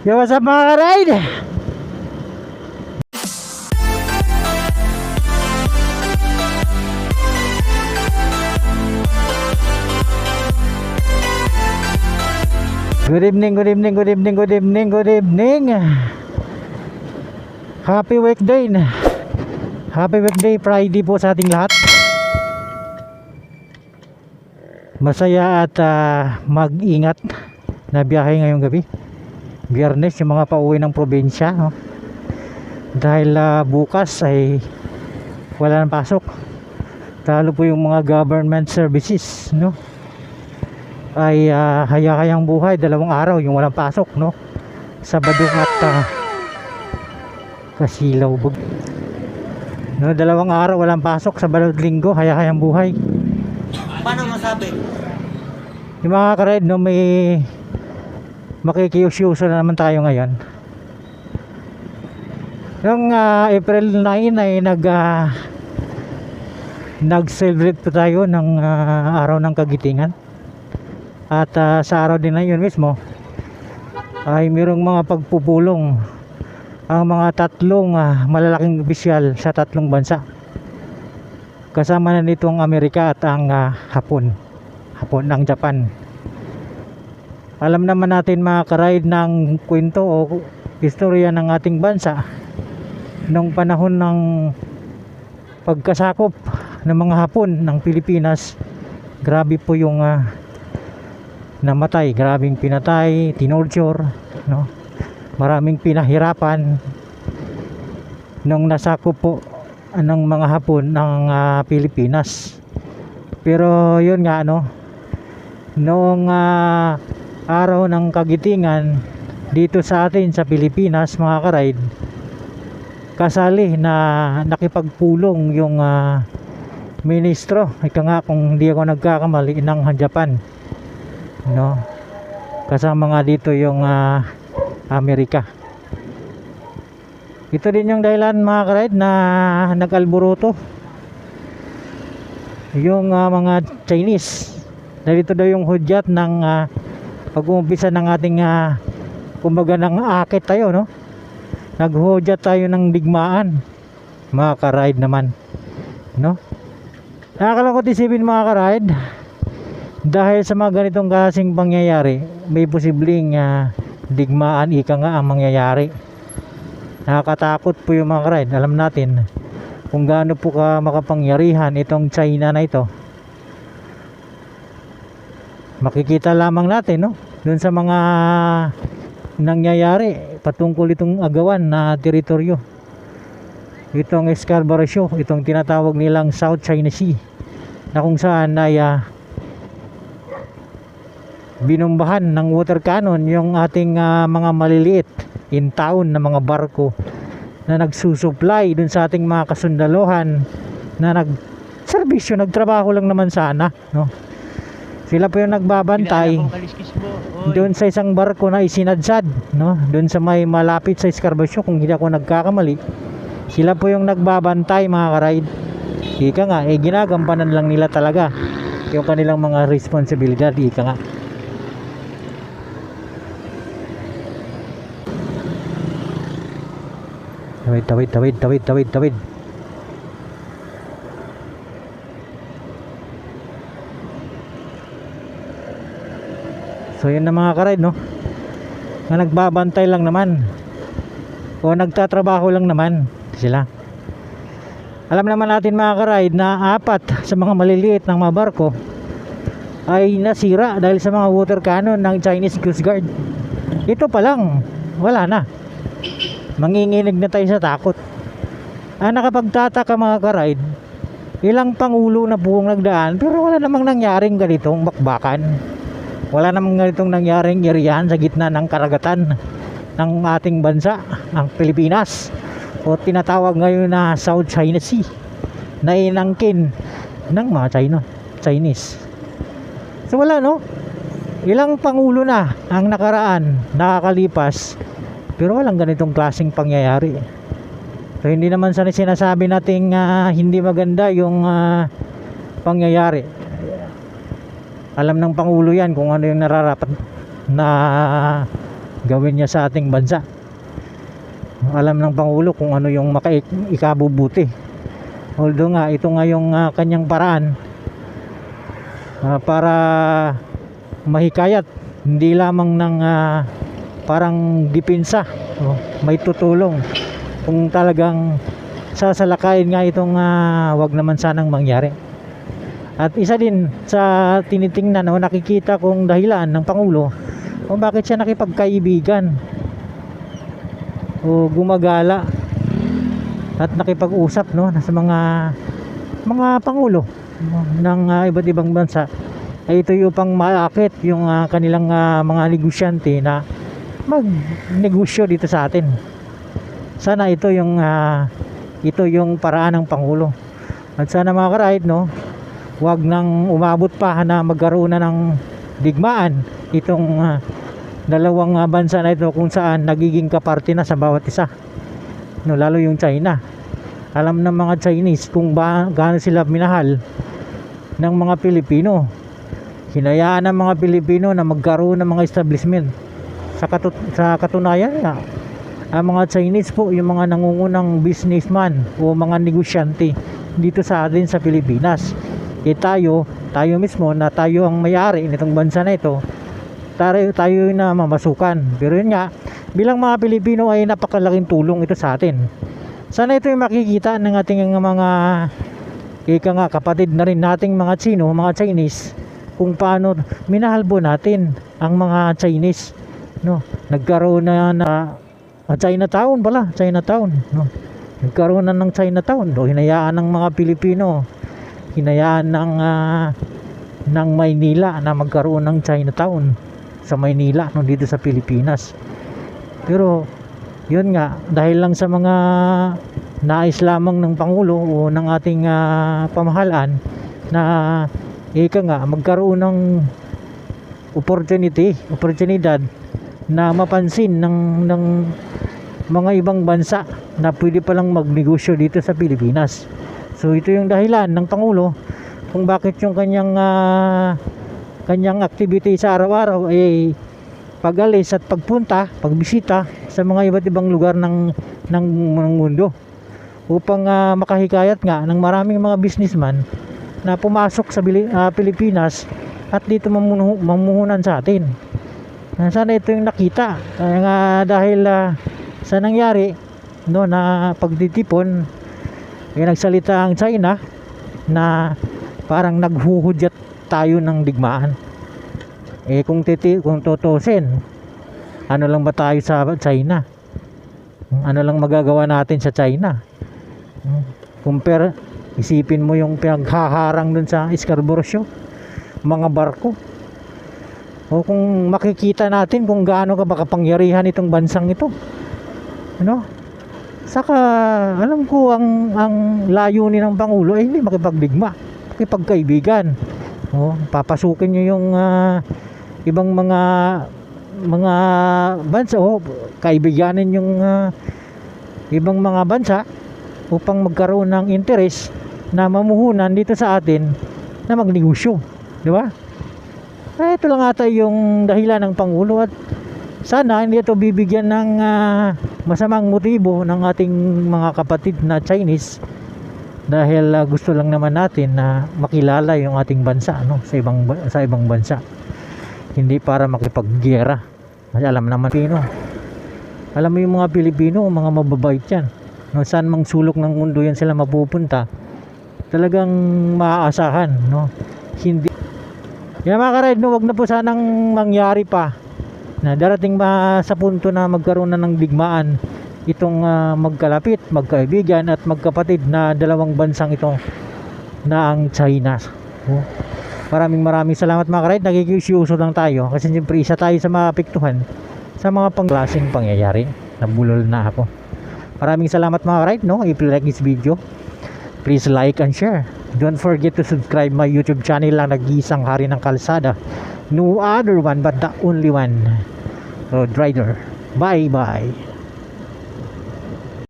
Yo, what's up mga ka-ride? Good evening, good evening, good evening, good evening, good evening. Happy weekday na. Happy weekday Friday po sa ating lahat. Masaya at ah, mag-ingat na biyahe ngayong gabi. Biyernes yung mga pauwi ng probinsya. No? Dahil ah, bukas ay wala nang pasok. Talo po yung mga government services. No? Ay ah, haya-hayang buhay. Dalawang araw yung walang pasok. No? Sabado at ah, Kasilaw. Bug- No, dalawang araw walang pasok sa balot linggo, haya-hayang buhay. Paano masabi? Yung mga ka-ride, no, may makikiyusyuso na naman tayo ngayon. Yung ah, April 9 ay nag ah, nag-celebrate po tayo ng ah, araw ng kagitingan. At ah, sa araw din na yun mismo ay mayroong mga pagpupulong ang mga tatlong ah, malalaking opisyal sa tatlong bansa. Kasama na nito ang Amerika at ang ah, Hapon. Hapon ang Japan. Alam naman natin mga karide ng kwento o istorya ng ating bansa nung panahon ng pagkasakop ng mga Hapon ng Pilipinas. Grabe po yung ah, namatay, grabing pinatay, tinorture, no? Maraming pinahirapan nung nasakop po ng mga Hapon ng ah, Pilipinas. Pero yun nga ano, noong ah, araw ng kagitingan dito sa atin sa Pilipinas mga karide, kasali na nakipagpulong yung ah, ministro, ika nga kung hindi ako nagkakamali ng Japan. No? Kasama nga dito yung ah, Amerika. Ito din yung dahilan mga karide na nag-alburuto yung ah, mga Chinese dahil ito daw yung hudyat ng ah, pag-uumpisa ng ating ah, kumbaga ng akit tayo no? Naghudyat tayo ng digmaan. Mga ka-ride naman no? Nakakalungkot isipin mga ka-ride dahil sa mga ganitong kasing pangyayari may posibleng ah, digmaan ika nga ang mangyayari. Nakakatakot po yung mga ka-ride. Alam natin kung gaano po ka makapangyarihan itong China na ito makikita lamang natin no? Dun sa mga nangyayari patungkol itong agawan na teritoryo. Itong Scarborough Show itong tinatawag nilang South China Sea na kung saan ay ah, binumbahan ng water cannon yung ating ah, mga maliliit in town na mga barko na nagsusupply dun sa ating mga kasundalohan na nag serbisyo nagtrabaho lang naman sana no sila po yung nagbabantay. Doon sa isang barko na isinadsad no? Doon sa may malapit sa Scarborough kung hindi ako nagkakamali sila po yung nagbabantay mga karide. Ika nga eh ginagampanan lang nila talaga yung kanilang mga responsibilidad ika nga. Tawid tawid tawid tawid tawid tawid So yun na mga karide no. Na nagbabantay lang naman. O nagtatrabaho lang naman sila. Alam naman natin mga karide na apat sa mga maliliit ng mga barko ay nasira dahil sa mga water cannon ng Chinese Coast Guard. Ito pa lang, wala na. Manginginig na tayo sa takot. Ang nakapagtataka mga karide, ilang pangulo na buong nagdaan pero wala namang nangyaring ganitong bakbakan wala namang ganitong nangyaring iriyan sa gitna ng karagatan ng ating bansa, ang Pilipinas o tinatawag ngayon na South China Sea na inangkin ng mga China, Chinese. So wala no? Ilang pangulo na ang nakaraan, nakakalipas pero walang ganitong klaseng pangyayari. So hindi naman sana sinasabi nating ah, hindi maganda yung ah, pangyayari alam ng Pangulo yan kung ano yung nararapat na gawin niya sa ating bansa. Alam ng Pangulo kung ano yung makaikabubuti. Although nga, ito nga yung ah, kanyang paraan ah, para mahikayat hindi lamang ng ah, parang dipinsa oh, may tutulong kung talagang sasalakayin nga itong ah, wag naman sanang mangyari at isa din sa tinitingnan o nakikita kong dahilan ng Pangulo kung bakit siya nakipagkaibigan o gumagala at nakipag-usap no sa mga mga pangulo ng ah, iba't ibang bansa ay ito yung pang maakit yung ah, kanilang ah, mga negosyante na magnegosyo dito sa atin. Sana ito yung ah, ito yung paraan ng pangulo. At sana mga karahit no, wag nang umabot pa na magkaroon na ng digmaan itong ah, dalawang ah, bansa na ito kung saan nagiging kaparte na sa bawat isa. No, lalo yung China. Alam ng mga Chinese kung ba gaano sila minahal ng mga Pilipino. Hinayaan ng mga Pilipino na magkaroon ng mga establishment. Sa, katut- sa katunayan nga, ang mga Chinese po, yung mga nangungunang businessman o mga negosyante dito sa atin sa Pilipinas. Eh tayo, tayo mismo na tayo ang may-ari nitong bansa na ito, tayo, tayo na mamasukan. Pero yun nga, bilang mga Pilipino ay napakalaking tulong ito sa atin. Sana ito yung makikita ng ating mga ika nga kapatid na rin nating mga Chino, mga Chinese kung paano minahal po natin ang mga Chinese no nagkaroon na na ah, Chinatown pala Chinatown no nagkaroon na ng Chinatown do hinayaan ng mga Pilipino hinayaan ng ah, ng Maynila na magkaroon ng Chinatown sa Maynila no dito sa Pilipinas. Pero yun nga dahil lang sa mga nais lamang ng Pangulo o ng ating ah, pamahalaan na ika nga magkaroon ng opportunity oportunidad na mapansin ng ng mga ibang bansa na pwede palang magnegosyo dito sa Pilipinas so ito yung dahilan ng Pangulo kung bakit yung kanyang ah, kanyang activity sa araw-araw ay pag-alis at pagpunta, pagbisita sa mga iba't ibang lugar ng ng, ng mundo upang ah, makahikayat nga ng maraming mga businessman na pumasok sa ah, Pilipinas at dito mamuno, mamuhunan sa atin. Sana ito yung nakita. Kaya nga dahil ah, sa nangyari no na pagtitipon ay nagsalita ang China na parang naghuhudyat tayo ng digmaan. Eh kung titi kung tutusin, ano lang ba tayo sa China? Ano lang magagawa natin sa China? Compare, isipin mo yung pinaghaharang dun sa Scarborough. Mga barko. O kung makikita natin kung gaano ka makapangyarihan itong bansang ito. Ano? Saka alam ko ang ang layunin ng pangulo ay hindi makipagdigma, makipagkaibigan. O, papasukin niyo yung ah, ibang mga mga bansa o kaibiganin yung ah, ibang mga bansa upang magkaroon ng interes na mamuhunan dito sa atin na magnegosyo. Di ba? Eh, ito lang ata yung dahilan ng Pangulo at sana hindi ito bibigyan ng ah, masamang motibo ng ating mga kapatid na Chinese dahil ah, gusto lang naman natin na makilala yung ating bansa no sa ibang ba- sa ibang bansa. Hindi para makipaggera. Kasi alam naman Pilipino. Alam mo yung mga Pilipino mga mababait yan. No, saan mang sulok ng mundo yan sila mapupunta talagang maaasahan no? Hindi. Yan mga karide no wag na po sanang mangyari pa na darating ba sa punto na magkaroon na ng digmaan itong ah, magkalapit, magkaibigan at magkapatid na dalawang bansang ito na ang China. Oh. Maraming maraming salamat mga karide. Nakikiuso lang tayo kasi siyempre isa tayo sa mga apektuhan sa mga pangklaseng pangyayari. Nabulol na ako. Maraming salamat mga karide. No? If you like this video, please like and share. Don't forget to subscribe my YouTube channel lang nag-iisang hari ng kalsada. No other one but the only one. Road Rider. Bye bye.